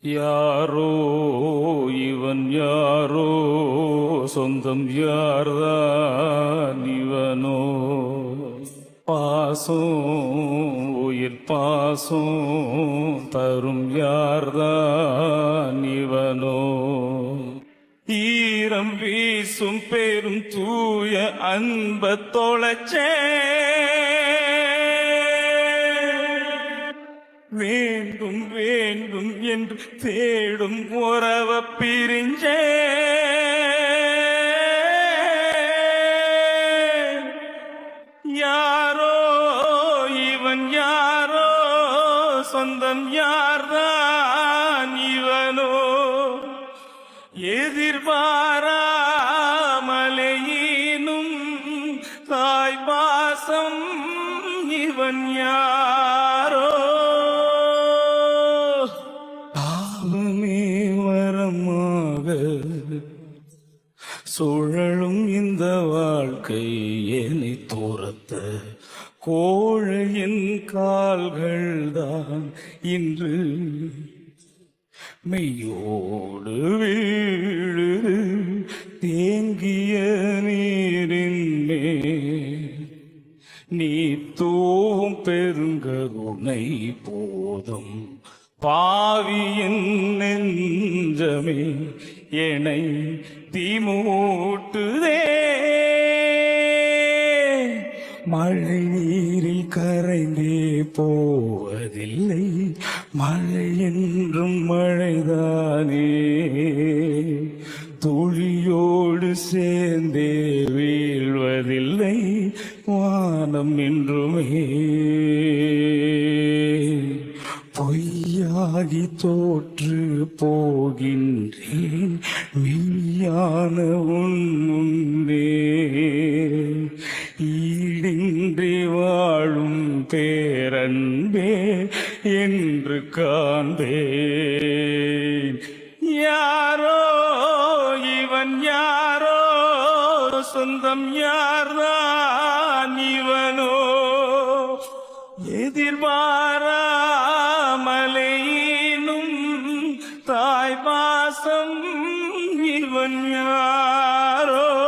யாரோ இவன் யாரோ? சொந்தம் யார்தான் இவனோ? பாசம் உயிர் பாசம் தரும் யார்தான் இவனோ? ஈரம் வீசும் பெரும் தூய அன்ப தொலைச்சே. வேண்டும் வேண்டும் என்று தேடும் உறவ பிரிஞ்சே. யாரோ இவன் யாரோ சொந்தம் யார்தான் இவனோ? எதிர்பாராமலையினும் தாய் பாசம் இவன் யார்? சுழலும் இந்த வாழ்க்கை என்னை தூரத்த. கோழையின் கால்கள் தான் இன்று மெய்யோடு வீழு. தேங்கிய நீரின் நீ தூவும் பெருங்கருணை போதும். பாவியின் நெஞ்சமே என்னை தீமூட்டுதே மழை நீரில் கரைந்தே போவதில்லை. மழை என்றும் மழைதானே. துளியோடு சேர்ந்தே வீழ்வதில்லை. வானம் என்றுமே. ஆகி தோற்று போகின்றேன். மெய்யான உன் ஈடின்றி வாழும் பேரன்பே என்று காண்பேன். யாரோ இவன் யாரோ? சொந்தம் யார்தான் இவனோ? எதிர்பாரா மலையில் தாய் பாசம் இவன் யாரோ?